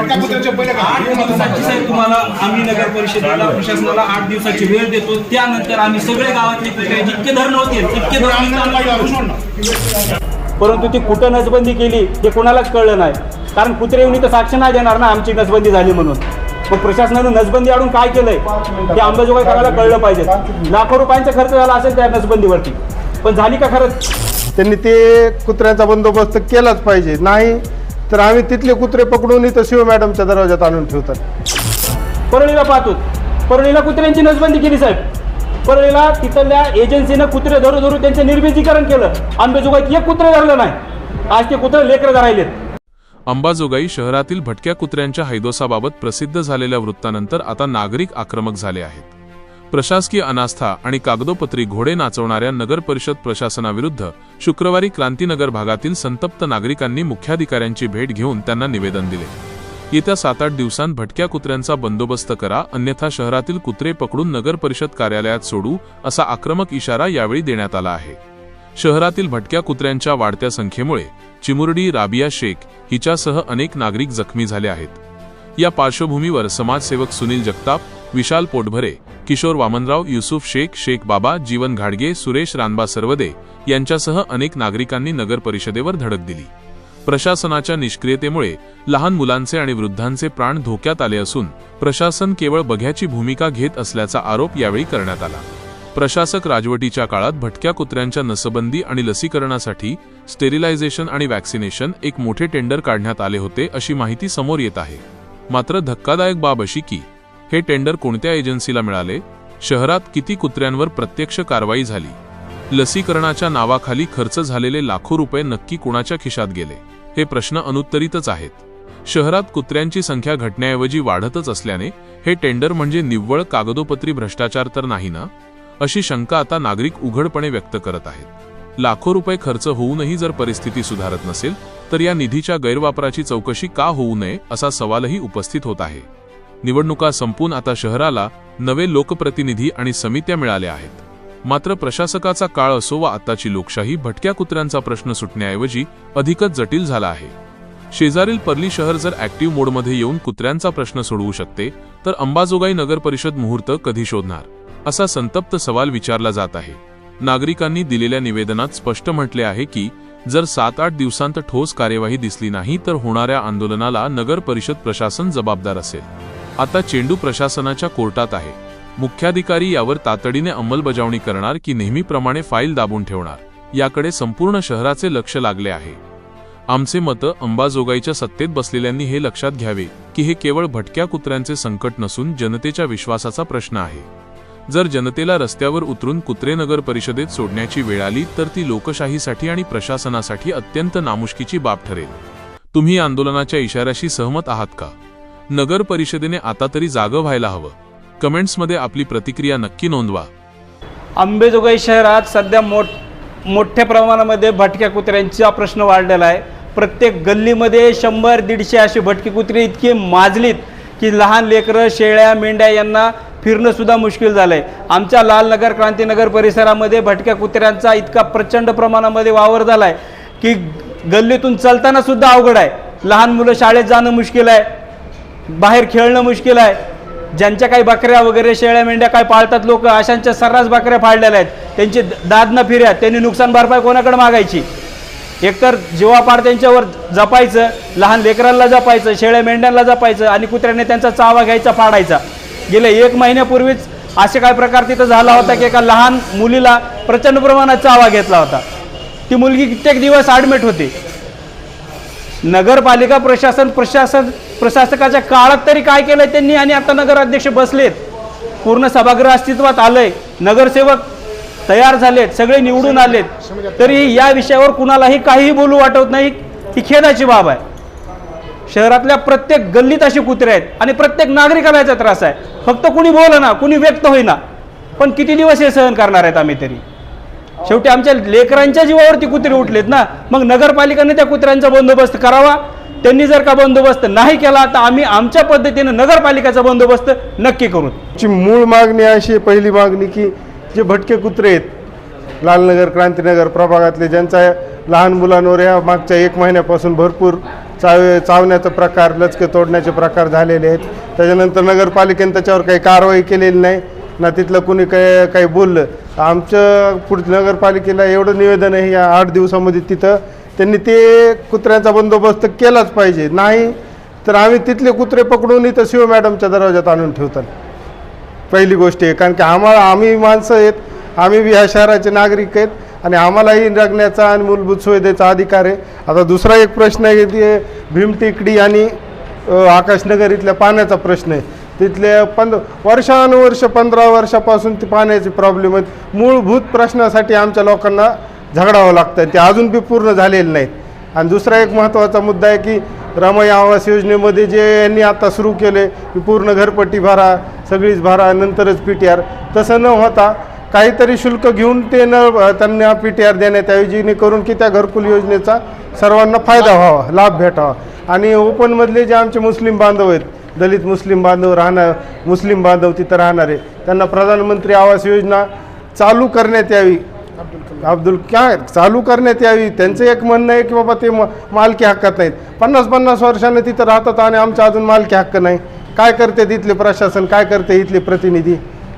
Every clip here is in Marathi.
आठ दिवसाची साहेब तुम्हाला आम्ही नगर परिषदेला प्रशासनाला आठ दिवसाची वेळ देतो. त्यानंतर आम्ही सगळे गावातले कुत्रे जितके धरण होतील तितके धरण. परंतु ती कुठं नसबंदी केली ते कोणालाच कळलं नाही. कारण कुत्रे येऊन तर साक्ष नाही देणार ना आमची नसबंदी झाली म्हणून. मग प्रशासनानं नसबंदी आणून काय केलंय? ते अंबाजोगाई करायला कळलं पाहिजे. लाखो रुपयांचा खर्च झाला असेल त्या नसबंदीवरती. पण झाली का खरंच त्यांनी ते कुत्र्यांचा बंदोबस्त केलाच पाहिजे. नाही तर आम्ही तिथले कुत्रे पकडून इथं शिव मॅडमच्या दरवाजात आणून ठेवतात. परळीला पाहतो. परळीला कुत्र्यांची नसबंदी केली साहेब. परळीला तिथल्या एजन्सीनं कुत्रे धरू धरू त्यांचं निर्बीजीकरण केलं. अंबेजोगाईत एक कुत्रे धरलं नाही. आज ते कुत्रे लेकरं धरायलेत. अंबाजोगाई शहरातील भटक्या कुत्र्यांच्या हैदोसाबाबत प्रसिद्ध झालेल्या वृत्तानंतर आता नागरिक आक्रमक झाले आहेत. प्रशासकीय अनास्था आणि कागदोपत्री घोडे नाचवणाऱ्या नगर परिषद प्रशासनाविरुद्ध शुक्रवारी क्रांतीनगर भागातील संतप्त नागरिकांनी मुख्याधिकाऱ्यांची भेट घेऊन त्यांना निवेदन दिले. येत्या सात आठ दिवसांत भटक्या कुत्र्यांचा बंदोबस्त करा अन्यथा शहरातील कुत्रे पकडून नगर परिषद कार्यालयात सोडू असा आक्रमक इशारा यावेळी देण्यात आला आहे. शहरातील भटक्या कुत्र्यांच्या वाढत्या संख्येमुळे चिमुरडी राबिया शेख हिच्यासह अनेक नागरिक जखमी झाले आहेत. या पार्श्वभूमीवर समाजसेवक सुनील जगताप विशाल पोटभरे किशोर वामनराव युसुफ शेख शेख बाबा जीवन घाडगे सुरेश रानबा सरवदे यांच्यासह अनेक नागरिकांनी नगर परिषदेवर धडक दिली. प्रशासनाच्या निष्क्रियतेमुळे लहान मुलांचे आणि वृद्धांचे प्राण धोक्यात आले असून प्रशासन केवळ बघ्याची भूमिका घेत असल्याचा आरोप यावेळी करण्यात आला. प्रशासक राजवटीच्या काळात भटक्या कुत्र्यांच्या नसबंदी आणि लसीकरणासाठी स्टेरिलायझेशन आणि वॅक्सिनेशन एक मोठे टेंडर काढण्यात आले होते अशी माहिती समोर येत आहे. मात्र धक्कादायक बाब अशी की हे टेंडर कोणत्या एजन्सीला मिळाले? शहरात किती कुत्र्यांवर प्रत्यक्ष कारवाई झाली? लसीकरणाच्या नावाखाली खर्च झालेले लाखो रुपये नक्की कुणाच्या खिशात गेले? हे प्रश्न अनुत्तरितच आहेत. शहरात कुत्र्यांची संख्या घटण्याऐवजी वाढतच असल्याने हे टेंडर म्हणजे निव्वळ कागदोपत्री भ्रष्टाचार तर नाही ना? अशी शंका आता नागरिक उघडपणे व्यक्त करत आहेत. लाखो रुपये खर्च होऊनही जर परिस्थिती सुधारत नसेल तर या निधीच्या गैरवापराची चौकशी का होऊ नये असा सवालही उपस्थित होत आहे. निवडणुका संपून आता शहराला नवे लोकप्रतिनिधी आणि समित्या मिळाल्या आहेत. मात्र प्रशासकाचा काळ असो वा आताची लोकशाही भटक्या कुत्र्यांचा प्रश्न सुटण्याऐवजी अधिकच जटिल झाला आहे. शेजारील पर्ली शहर जर ऍक्टिव्ह मोडमध्ये येऊन कुत्र्यांचा प्रश्न सोडवू शकते तर अंबाजोगाई नगर परिषद मुहूर्त कधी शोधणार? असा संतप्त सवाल विचारला जात आहे. नागरिकांनी दिलेल्या निवेदनात स्पष्ट म्हटले आहे की जर सात आठ दिवसांत ठोस कार्यवाही दिसली नाही तर होणाऱ्या आंदोलनाला नगर परिषद प्रशासन जबाबदार असेल. आता चेंडू प्रशासनाच्या कोर्टात आहे. मुख्याधिकारी यावर तातडीने अंमलबजावणी करणार की नेहमीप्रमाणे फाईल दाबून ठेवणार याकडे संपूर्ण शहराचे लक्ष लागले आहे. आमचे मतं अंबाजोगाईच्या सत्तेत बसलेल्यांनी हे लक्षात घ्यावे की हे केवळ भटक्या कुत्र्यांचे संकट नसून जनतेच्या विश्वासाचा प्रश्न आहे. जर जनतेला रस्त्यावर उतरून कुत्रे नगर परिषदेत सोडण्याची वेळ आली तर ती लोकशाहीसाठी आणि प्रशासनासाठी अत्यंत नामुष्कीची बाब ठरेल. तुम्ही आंदोलनाच्या इशाऱ्याशी सहमत आहात का? नगर परिषदेने आता तरी जागं व्हायला हवं. कमेंट्समध्ये आपली प्रतिक्रिया नक्की नोंदवा. अंबेजोगाई शहरात सध्या मोठ मोठ्या प्रमाणामध्ये भटक्या कुत्र्यांचा प्रश्न वाढलेला आहे. प्रत्येक गल्लीमध्ये शंभर दीडशे अशी भटकी कुत्रे इतकी माजलीत की लहान लेकरं शेळ्या मेंढ्या यांना फिरणंसुद्धा मुश्किल झालं आहे आमच्या लालनगर क्रांतीनगर परिसरामध्ये भटक्या कुत्र्यांचा इतका प्रचंड प्रमाणामध्ये वावर झाला आहे की गल्लीतून चालताना सुद्धा अवघड आहे. लहान मुलं शाळेत जाणं मुश्किल आहे. बाहेर खेळणं मुश्किल आहे. ज्यांच्या काही बकऱ्या वगैरे शेळ्या मेंढ्या काय पाळतात लोक अशांच्या सर्रास बकऱ्या फाडलेल्या आहेत. त्यांची दाद न फिर्यात त्यांनी नुकसान भरपाई कोणाकडे मागायची? एकतर जीवापाड त्यांच्यावर जपायचं लहान लेकरांना जपायचं शेळ्या मेंढ्यांना जपायचं आणि कुत्र्याने त्यांचा चावा घ्यायचा फाडायचा. गेल्या एक महिन्यापूर्वीच असे काय प्रकार तिथं झाला होता की एका लहान मुलीला प्रचंड प्रमाणात चावा घेतला होता. ती मुलगी कित्येक दिवस ॲडमिट होती. नगरपालिका प्रशासन प्रशासन प्रशासकाच्या काळात तरी काय केलंय त्यांनी आणि आता नगराध्यक्ष बसलेत. पूर्ण सभागृह अस्तित्वात आलंय. नगरसेवक तयार झालेत सगळे निवडून आलेत. तरी या विषयावर कुणालाही काहीही बोलू वाटत नाही. ही खेदाची बाब आहे. शहरातल्या प्रत्येक गल्लीत अशी कुत्रे आहेत आणि प्रत्येक नागरिकाला याचा त्रास आहे. फक्त कुणी बोलना कुणी व्यक्त होईना. पण किती दिवस हे सहन करणार आहेत आम्ही तरी? शेवटी आमच्या लेकरांच्या जीवावरती कुत्रे उठलेत ना. मग नगरपालिकाने त्या कुत्र्यांचा बंदोबस्त करावा. त्यांनी जर का बंदोबस्त नाही केला तर आम्ही आमच्या पद्धतीने नगरपालिकेचा बंदोबस्त नक्की करू. ची मूळ मागणी अशी आहे, पहिली मागणी की जे भटके कुत्रे आहेत लालनगर क्रांतीनगर प्रभागातले ज्यांचा लहान मुलांवर या मागच्या एक महिन्यापासून भरपूर चाव चावण्याचा प्रकार लचके तोडण्याचे प्रकार झालेले आहेत. त्याच्यानंतर नगरपालिकेने त्याच्यावर काही कारवाई केलेली नाही. ना तिथलं कुणी काही काही बोललं. आमचं पुढच्या नगरपालिकेला एवढं निवेदन आहे या आठ दिवसामध्ये तिथं. त्यांनी ते कुत्र्यांचा बंदोबस्त केलाच पाहिजे. नाही तर आम्ही तिथले कुत्रे पकडून इथं शिव मॅडमच्या दरवाजात आणून ठेवतात. पहिली गोष्ट आहे कारण की आम्हाला आम्ही माणसं आहेत. आम्ही बी ह्या शहराचे नागरिक आहेत. आणि आम्हालाही जगण्याचा आणि मूलभूत सुविधेचा अधिकार आहे. आता दुसरा एक प्रश्न आहे ते भीमटेकडी आणि आकाशनगर इथल्या पाण्याचा प्रश्न आहे. तिथले पंध वर्षानुवर्ष पंधरा वर्षापासून ते पाण्याची प्रॉब्लेम आहेत. मूलभूत प्रश्नासाठी आमच्या लोकांना झगडावं लागतं ते अजून बी पूर्ण झालेले नाहीत. आणि दुसरा एक महत्त्वाचा मुद्दा आहे की रमई आवास योजनेमध्ये जे यांनी आता सुरू केले की पूर्ण घरपट्टी भरा सगळीच भरा नंतरच पी टी आर तसं न होता काहीतरी शुल्क घेऊन ते न त्यांना पी टी आर देण्यात यावी जेणेकरून की त्या घरकुल योजनेचा सर्वांना फायदा व्हावा लाभ भेटावा. आणि ओपनमधले जे आमचे मुस्लिम बांधव आहेत दलित मुस्लिम बांधव राहणार मुस्लिम बांधव तिथं राहणारे त्यांना प्रधानमंत्री आवास योजना चालू करण्यात यावी. अब्दुल काय चालू करण्यात यावी त्यांचं एक म्हणणं आहे की बाबा ते म मालकी हक्कात नाहीत. पन्नास पन्नास वर्षाने तिथं राहतात आणि आमचा अजून मालकी हक्क नाही. काय करते तिथले प्रशासन काय करते इथले प्रतिनिधी?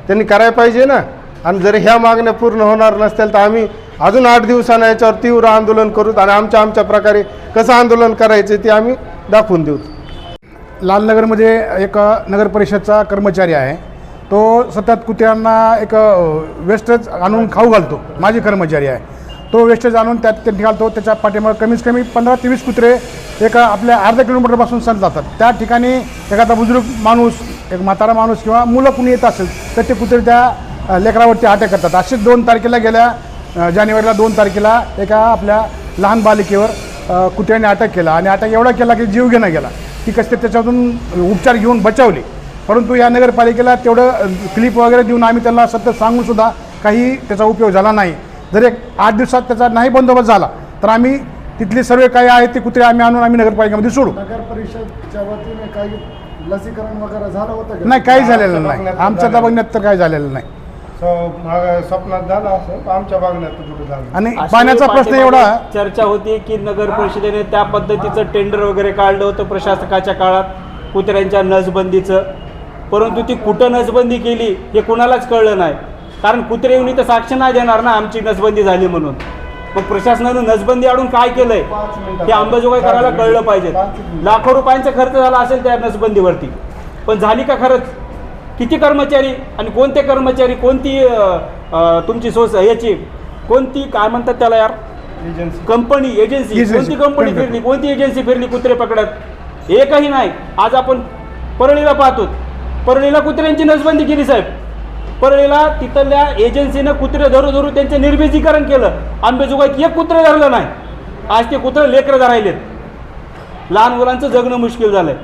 त्यांनी करायला पाहिजे ना? आणि जर ह्या मागण्या पूर्ण होणार नसतील तर आम्ही अजून आठ दिवसांना याच्यावर तीव्र आंदोलन करू आणि आमच्या आमच्या प्रकारे कसं आंदोलन करायचे ते आम्ही दाखवून देऊ. लालनगरमध्ये एक नगर परिषदचा कर्मचारी आहे. तो सतत कुत्र्यांना एक वेस्टेज आणून खाऊ घालतो. माझी कर्मचारी आहे. तो वेस्टेज आणून त्यात ते घालतो. त्याच्या पाठीमागे कमीत कमी पंधरा ते वीस कुत्रे एका आपल्या अर्धा किलोमीटरपासून सण जातात. त्या ठिकाणी एखादा बुजुर्ग माणूस एक म्हातारा माणूस किंवा मुलं कुणी येत असेल तर ते कुत्रे त्या लेकरावरती अटॅक करतात. असेच दोन तारखेला गेल्या जानेवारीला दोन तारखेला एका आपल्या लहान बालिकेवर कुत्र्याने अटॅक केला. आणि अटॅक एवढा केला की जीव घेणं गेला. ती कसं त्याच्यातून उपचार घेऊन बचावली. परंतु या नगरपालिकेला तेवढं क्लिप वगैरे देऊन आम्ही त्यांना सतत सांगून सुद्धा काही त्याचा उपयोग झाला नाही. जर एक आठ दिवसात त्याचा नाही बंदोबस्त झाला तर आम्ही तिथले सर्व काही आहेत ते कुत्रे आम्ही आणून आम्ही नगरपालिकेमध्ये सोडू. नगर परिषदच्या वतीने काही लसीकरण वगैरे झालं होतं का? नाही काही झालेलं नाही. आमच्या दबागण्यात तर काही झालेलं नाही. स्वप्नात झालं असं आमच्या मागण्यात कुठं झालं आणि अशी पाण्याचा प्रश्न पाठीमागे एवढा चर्चा होती की नगर परिषदेने त्या पद्धतीचं टेंडर वगैरे काढलं होतं प्रशासकाच्या काळात कुत्र्यांच्या नसबंदीचं. परंतु ती कुठं नसबंदी केली हे कुणालाच कळलं नाही. कारण कुत्रे येऊन इथं साक्ष नाही देणार ना आमची नसबंदी झाली म्हणून. मग प्रशासनानं नसबंदी आणून काय केलंय? हे अंबाजोगाई करायला कळलं पाहिजे. लाखो रुपयांचा खर्च झाला असेल त्या नसबंदीवरती. पण झाली का खरंच? किती कर्मचारी आणि कोणते कर्मचारी कोणती तुमची सोस याची कोणती काय म्हणतात त्याला यार? Company agency. कोणती कंपनी. फिरली? कोणती एजन्सी फिरली कुत्रे पकडत? एकही नाही. आज आपण परळीला पाहतो परळीला कुत्र्यांची नसबंदी केली साहेब. परळीला तिथल्या एजन्सीनं कुत्रे धरू धरू त्यांचे निर्बीजीकरण केलं. आंबेजोगाईत एक कुत्रे धरलं नाही. आज ते कुत्रे लेकरं धरायलेत. लहान मुलांचं जगणं मुश्किल झालंय.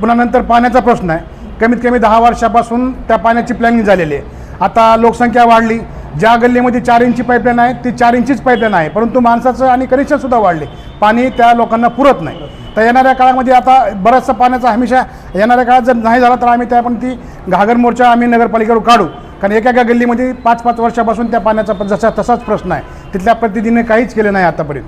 पुन्हा नंतर पाण्याचा प्रश्न आहे. कमीत कमी दहा वर्षापासून त्या पाण्याची प्लॅनिंग झालेली आहे. आता लोकसंख्या वाढली. ज्या गल्लीमध्ये चार इंची पाईपलाईन आहे ती चार इंचीच पाईपलाईन आहे. परंतु माणसाचं आणि कनेक्शनसुद्धा वाढले. पाणी त्या लोकांना पुरत नाही. तर येणाऱ्या काळामध्ये आता बराचसा पाण्याचा हमेशा येणाऱ्या काळात जर नाही झाला तर आम्ही त्या पण ती घागर मोर्चा आम्ही नगरपालिकेवर काढू. कारण एका एका गल्लीमध्ये पाच पाच वर्षापासून त्या पाण्याचा जसा तसाच प्रश्न आहे. तिथल्या प्रतिनिधीने काहीच केलं नाही आतापर्यंत.